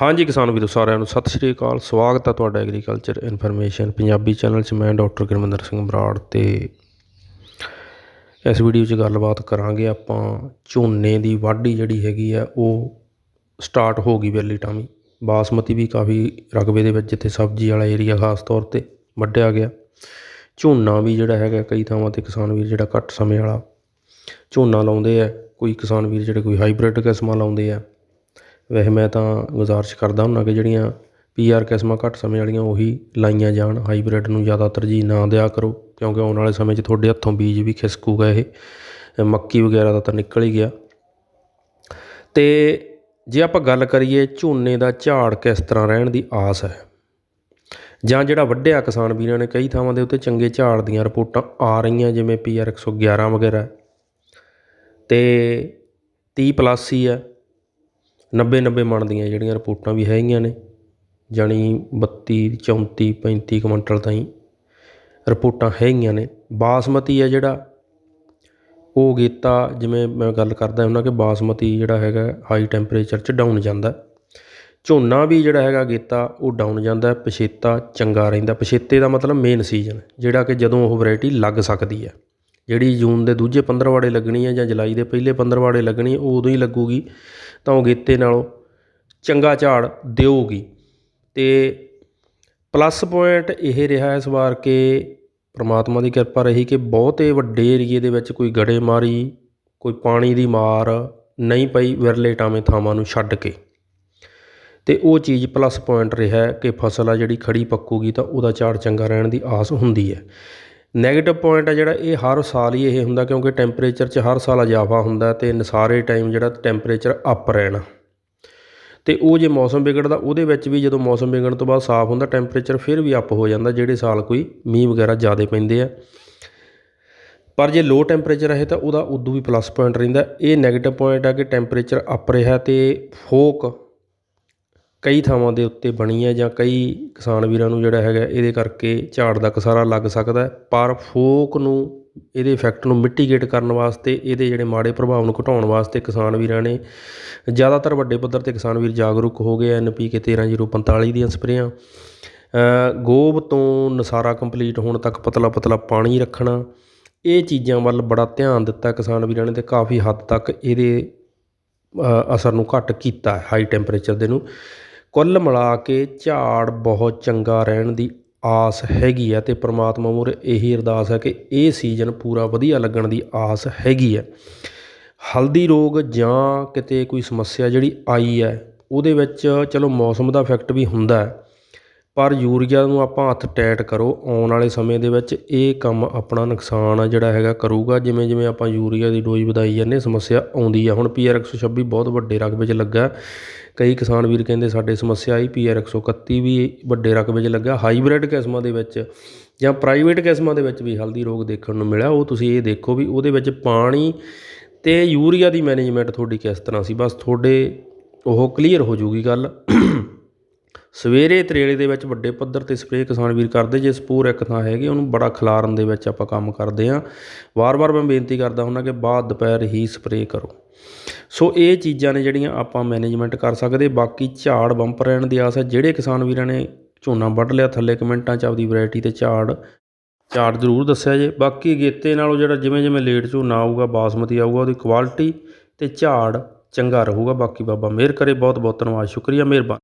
ਹਾਂਜੀ ਕਿਸਾਨ ਵੀਰੋ, ਸਾਰਿਆਂ ਨੂੰ ਸਤਿ ਸ਼੍ਰੀ ਅਕਾਲ। ਸਵਾਗਤ ਹੈ ਤੁਹਾਡਾ ਐਗਰੀਕਲਚਰ ਇਨਫੋਰਮੇਸ਼ਨ ਪੰਜਾਬੀ ਚੈਨਲ 'ਚ। ਮੈਂ ਡਾਕਟਰ ਗੁਰਮਿੰਦਰ ਸਿੰਘ ਬਰਾੜ ਤੇ ਇਸ ਵੀਡੀਓ 'ਚ ਗੱਲਬਾਤ ਕਰਾਂਗੇ ਆਪਾਂ। ਝੋਨੇ ਦੀ ਵਾਢੀ ਜਿਹੜੀ ਹੈਗੀ ਆ, ਉਹ ਸਟਾਰਟ ਹੋ ਗਈ ਵੇਲੀ ਟਾਮੀ ਬਾਸਮਤੀ ਵੀ ਕਾਫੀ ਰਕਬੇ ਦੇ ਵਿੱਚ, ਜਿੱਥੇ ਸਬਜ਼ੀ ਵਾਲਾ ਏਰੀਆ ਖਾਸ ਤੌਰ ਤੇ ਵੱਢਿਆ ਗਿਆ। ਝੋਨਾ ਵੀ ਜਿਹੜਾ ਹੈਗਾ, ਕਈ ਥਾਵਾਂ ਤੇ ਕਿਸਾਨ ਵੀਰ ਜਿਹੜਾ ਘੱਟ ਸਮੇਂ ਵਾਲਾ ਝੋਨਾ ਲਾਉਂਦੇ ਆ। ਕੋਈ ਕਿਸਾਨ ਵੀਰ ਜਿਹੜੇ ਕੋਈ ਹਾਈਬ੍ਰਿਡ ਕਿਸਮਾਂ ਲਾਉਂਦੇ ਆ। ਵੈਸੇ ਮੈਂ ਤਾਂ ਗੁਜ਼ਾਰਿਸ਼ ਕਰਦਾ ਹੁੰਦਾ ਕਿ ਜਿਹੜੀਆਂ ਪੀ ਆਰ ਕਿਸਮਾਂ ਘੱਟ ਸਮੇਂ ਵਾਲੀਆਂ ਉਹੀ ਲਾਈਆਂ ਜਾਣ ਹਾਈਬ੍ਰਿਡ ਨੂੰ ਜ਼ਿਆਦਾ ਤਰਜੀਹ ਨਾ ਦਿਆ ਕਰੋ, ਕਿਉਂਕਿ ਆਉਣ ਵਾਲੇ ਸਮੇਂ 'ਚ ਤੁਹਾਡੇ ਹੱਥੋਂ ਬੀਜ ਵੀ ਖਿਸਕੂਗਾ ਇਹ। ਮੱਕੀ ਵਗੈਰਾ ਦਾ ਤਾਂ ਨਿਕਲ ਹੀ ਗਿਆ। ਤੇ ਜੇ ਆਪਾਂ ਗੱਲ ਕਰੀਏ ਝੋਨੇ ਦਾ ਝਾੜ ਕਿਸ ਤਰ੍ਹਾਂ ਰਹਿਣ ਦੀ ਆਸ ਹੈ, ਜਾਂ ਜਿਹੜਾ ਵੱਡਿਆ ਕਿਸਾਨ ਵੀਰਾਂ ਨੇ ਕਈ ਥਾਵਾਂ ਦੇ ਉੱਤੇ ਚੰਗੇ ਝਾੜ ਦੀਆਂ ਰਿਪੋਰਟਾਂ ਆ ਰਹੀਆਂ, ਜਿਵੇਂ ਪੀਆਰ 111 ਵਗੈਰਾ, ਤੇ 30 ਪਲੱਸ ਹੀ ਹੈ। 90 90 ਮਣ ਦੀਆਂ ਜਿਹੜੀਆਂ ਰਿਪੋਰਟਾਂ ਵੀ ਹੈਗੀਆਂ ਨੇ, ਜਾਣੀ 32 34 35 ਕੁਇੰਟਲ ਤਾਈਂ ਰਿਪੋਰਟਾਂ ਹੈਗੀਆਂ ਨੇ। ਬਾਸਮਤੀ ਹੈ ਜਿਹੜਾ, ਉਹ ਗੇਤਾ, ਜਿਵੇਂ ਮੈਂ ਗੱਲ ਕਰਦਾ ਹੁੰਦਾ ਕਿ ਬਾਸਮਤੀ ਜਿਹੜਾ ਹੈਗਾ ਹਾਈ ਟੈਂਪਰੇਚਰ 'ਚ ਡਾਊਨ ਜਾਂਦਾ। ਝੋਨਾ ਵੀ ਜਿਹੜਾ ਹੈਗਾ ਗੇਤਾ, ਉਹ ਡਾਊਨ ਜਾਂਦਾ, ਪਛੇਤਾ ਚੰਗਾ ਰਹਿੰਦਾ। ਪਛੇਤੇ ਦਾ ਮਤਲਬ ਮੇਨ ਸੀਜ਼ਨ ਜਿਹੜਾ ਕਿ ਜਦੋਂ ਉਹ ਵੈਰਾਈਟੀ ਲੱਗ ਸਕਦੀ ਹੈ ਜਿਹੜੀ ਜੂਨ ਦੇ ਦੂਜੇ ਪੰਦਰਵਾੜੇ ਲੱਗਣੀ ਹੈ ਜਾਂ ਜੁਲਾਈ ਦੇ ਪਹਿਲੇ ਪੰਦਰਵਾੜੇ ਲੱਗਣੀ ਹੈ ਉਹ ਉਦੋਂ ਹੀ ਲੱਗੂਗੀ। ਤਾਂ ਉਹ ਗੇਤੇ ਨਾਲੋਂ ਚੰਗਾ ਝਾੜ ਦੇਊਗੀ। ਅਤੇ ਪਲੱਸ ਪੁਆਇੰਟ ਇਹ ਰਿਹਾ ਇਸ ਵਾਰ ਕਿ ਪਰਮਾਤਮਾ ਦੀ ਕਿਰਪਾ ਰਹੀ ਕਿ ਬਹੁਤੇ ਵੱਡੇ ਏਰੀਏ ਦੇ ਵਿੱਚ ਕੋਈ ਗੜੇਮਾਰੀ ਕੋਈ ਪਾਣੀ ਦੀ ਮਾਰ ਨਹੀਂ ਪਈ ਵਿਰਲੇ ਟਾਵੇਂ ਥਾਵਾਂ ਨੂੰ ਛੱਡ ਕੇ। ਤੇ ਉਹ ਚੀਜ਼ ਪਲੱਸ ਪੁਆਇੰਟ ਰਿਹਾ ਕਿ ਫਸਲ ਆ ਜਿਹੜੀ ਖੜੀ ਪੱਕੂਗੀ ਤਾਂ ਉਹਦਾ ਝਾੜ ਚੰਗਾ ਰਹਿਣ ਦੀ ਆਸ ਹੁੰਦੀ ਹੈ। ਨੈਗੇਟਿਵ ਪੁਆਇੰਟ ਆ ਜਿਹੜਾ ਇਹ ਹਰ ਸਾਲ ਹੀ ਇਹ ਹੁੰਦਾ ਕਿਉਂਕਿ ਟੈਂਪਰੇਚਰ 'ਚ ਹਰ ਸਾਲ ਇਜ਼ਾਫਾ ਹੁੰਦਾ ਤੇ ਨਸਾਰੇ ਟਾਈਮ ਜਿਹੜਾ ਟੈਂਪਰੇਚਰ ਅਪ ਰਹਿਣਾ। ਤੇ ਉਹ ਜੇ ਮੌਸਮ ਵਿਗੜਦਾ, ਉਹਦੇ ਵਿੱਚ ਵੀ ਜਦੋਂ ਮੌਸਮ ਵਿਗੜਨ ਤੋਂ ਬਾਅਦ ਸਾਫ਼ ਹੁੰਦਾ ਟੈਂਪਰੇਚਰ ਫਿਰ ਵੀ ਅਪ ਹੋ ਜਾਂਦਾ, ਜਿਹੜੇ ਸਾਲ ਕੋਈ ਮੀਂਹ ਵਗੈਰਾ ਜ਼ਿਆਦਾ ਪੈਂਦੇ ਆ। ਪਰ ਜੇ ਲੋ ਟੈਂਪਰੇਚਰ ਰਹੇ ਤਾਂ ਉਹਦਾ ਉਦੋਂ ਵੀ ਪਲੱਸ ਪੁਆਇੰਟ ਰਹਿੰਦਾ। ਇਹ ਨੈਗੇਟਿਵ ਪੁਆਇੰਟ ਆ ਕਿ ਟੈਂਪਰੇਚਰ ਅਪ ਰਿਹਾ ਤੇ ਫੋਕ ਕਈ ਥਾਵਾਂ ਦੇ ਉੱਤੇ ਬਣੀ ਹੈ ਜਾਂ ਕਈ ਕਿਸਾਨ ਵੀਰਾਂ ਨੂੰ ਜਿਹੜਾ ਹੈਗਾ ਇਹਦੇ ਕਰਕੇ ਝਾੜ ਦਾ ਕਸਾਰਾ ਲੱਗ ਸਕਦਾ ਪਰ ਫੋਕ ਨੂੰ, ਇਹਦੇ ਇਫੈਕਟ ਨੂੰ ਮਿਟੀਗੇਟ ਕਰਨ ਵਾਸਤੇ, ਇਹਦੇ ਜਿਹੜੇ ਮਾੜੇ ਪ੍ਰਭਾਵ ਨੂੰ ਘਟਾਉਣ ਵਾਸਤੇ ਕਿਸਾਨ ਵੀਰਾਂ ਨੇ ਜ਼ਿਆਦਾਤਰ ਵੱਡੇ ਪੱਧਰ ਤੇ ਕਿਸਾਨ ਵੀਰ ਜਾਗਰੂਕ ਹੋ ਗਏ ਐਨ ਪੀ ਕੇ 13045 ਦੀਆਂ ਸਪਰੇਆਂ। ਗੋਬ ਤੋਂ ਨਸਾਰਾ ਕੰਪਲੀਟ ਹੋਣ ਤੱਕ ਪਤਲਾ ਪਤਲਾ ਪਾਣੀ ਰੱਖਣਾ, ਇਹ ਚੀਜ਼ਾਂ ਵੱਲ ਬੜਾ ਧਿਆਨ ਦਿੱਤਾ ਕਿਸਾਨ ਵੀਰਾਂ ਨੇ ਤੇ ਕਾਫੀ ਹੱਦ ਤੱਕ ਇਹਦੇ ਅਸਰ ਨੂੰ ਘੱਟ ਕੀਤਾ ਹਾਈ ਟੈਂਪਰੇਚਰ ਦੇ ਨੂੰ। ਕੁੱਲ ਮਿਲਾ ਕੇ ਝਾੜ ਬਹੁਤ ਚੰਗਾ ਰਹਿਣ ਦੀ ਆਸ ਹੈਗੀ ਹੈ ਅਤੇ ਪਰਮਾਤਮਾ ਮੂਹਰੇ ਇਹੀ ਅਰਦਾਸ ਹੈ ਕਿ ਇਹ ਸੀਜ਼ਨ ਪੂਰਾ ਵਧੀਆ ਲੱਗਣ ਦੀ ਆਸ ਹੈਗੀ ਹੈ ਹਲਦੀ ਰੋਗ ਜਾਂ ਕਿਤੇ ਕੋਈ ਸਮੱਸਿਆ ਜਿਹੜੀ ਆਈ ਹੈ, ਉਹਦੇ ਵਿੱਚ ਚਲੋ ਮੌਸਮ ਦਾ ਇਫੈਕਟ ਵੀ ਹੁੰਦਾ ਪਰ ਯੂਰੀਆ ਨੂੰ ਆਪਾਂ ਹੱਥ ਟੈਟ ਕਰੋ, ਆਉਣ ਵਾਲੇ ਸਮੇਂ ਦੇ ਵਿੱਚ ਇਹ ਕੰਮ ਆਪਣਾ ਨੁਕਸਾਨ ਆ ਜਿਹੜਾ ਹੈਗਾ ਕਰੂਗਾ। ਜਿਵੇਂ ਜਿਵੇਂ ਆਪਾਂ ਯੂਰੀਆ ਦੀ ਡੋਜ਼ ਵਧਾਈ ਜਾਂਦੇ ਸਮੱਸਿਆ ਆਉਂਦੀ ਆ। ਹੁਣ ਪੀਆਰ 126 ਬਹੁਤ ਵੱਡੇ ਰਕਬੇ 'ਚ ਲੱਗਾ। ਕਈ ਕਿਸਾਨ ਵੀਰ ਕਹਿੰਦੇ ਸਾਡੇ ਸਮੱਸਿਆ ਆਈ ਪੀਆਰ 131 ਵੀ ਵੱਡੇ ਰਕਬੇ 'ਚ ਲੱਗਾ। ਹਾਈਬ੍ਰਿਡ ਕਿਸਮਾਂ ਦੇ ਵਿੱਚ ਜਾਂ ਪ੍ਰਾਈਵੇਟ ਕਿਸਮਾਂ ਦੇ ਵਿੱਚ ਵੀ ਹਲਦੀ ਰੋਗ ਦੇਖਣ ਨੂੰ ਮਿਲਿਆ। ਉਹ ਤੁਸੀਂ ਇਹ ਦੇਖੋ ਵੀ ਉਹਦੇ ਵਿੱਚ ਪਾਣੀ ਤੇ ਯੂਰੀਆ ਦੀ ਮੈਨੇਜਮੈਂਟ ਤੁਹਾਡੀ ਕਿਸ ਤਰ੍ਹਾਂ ਸੀ। ਬਸ ਤੁਹਾਡੇ ਉਹ ਕਲੀਅਰ ਹੋ ਜੂਗੀ ਗੱਲ। ਸਵੇਰੇ ਤਰੇਲੇ ਦੇ ਵਿੱਚ ਵੱਡੇ ਪੱਧਰ ਤੇ ਸਪਰੇਅ ਕਿਸਾਨ ਵੀਰ ਕਰਦੇ, ਜੇ ਸਪੋਰ ਇੱਕ ਥਾਂ ਹੈਗੀ, ਉਹਨੂੰ ਬੜਾ ਖਿਲਾਰਨ ਦੇ ਵਿੱਚ ਆਪਾਂ ਕੰਮ ਕਰਦੇ ਆਂ ਵਾਰ-ਵਾਰ ਮੈਂ ਬੇਨਤੀ ਕਰਦਾ ਹੁੰਦਾ ਕਿ ਬਾਅਦ ਦੁਪਹਿਰ ਹੀ ਸਪਰੇਅ ਕਰੋ। ਸੋ ਇਹ ਚੀਜ਼ਾਂ ਨੇ ਜਿਹੜੀਆਂ ਆਪਾਂ ਮੈਨੇਜਮੈਂਟ ਕਰ ਸਕਦੇ, ਬਾਕੀ ਝਾੜ ਬੰਪ ਰਹਿਣ ਦੀ ਆਸ ਹੈ। ਜਿਹੜੇ ਕਿਸਾਨ ਵੀਰਾਂ ਨੇ ਝੋਨਾ ਵੱਢ ਲਿਆ ਥੱਲੇ ਕਮੈਂਟਾਂ 'ਚ ਆਪਦੀ ਵੈਰਾਈਟੀ ਤੇ ਝਾੜ ਝਾੜ ਜ਼ਰੂਰ ਦੱਸਿਆ ਜੇ। ਬਾਕੀ ਗੇਤੇ ਨਾਲੋਂ ਜਿਹੜਾ ਜਿਵੇਂ ਜਿਵੇਂ ਲੇਟ ਝੋਨਾ ਆਊਗਾ, ਬਾਸਮਤੀ ਆਊਗਾ, ਉਹਦੀ ਕੁਆਲਿਟੀ ਤੇ ਝਾੜ ਚੰਗਾ ਰਹੂਗਾ। ਬਾਕੀ ਬਾਬਾ ਮਿਹਰ ਕਰੇ ਬਹੁਤ ਬਹੁਤ ਧੰਨਵਾਦ, ਸ਼ੁਕਰੀਆ, ਮਿਹਰਬਾਨ।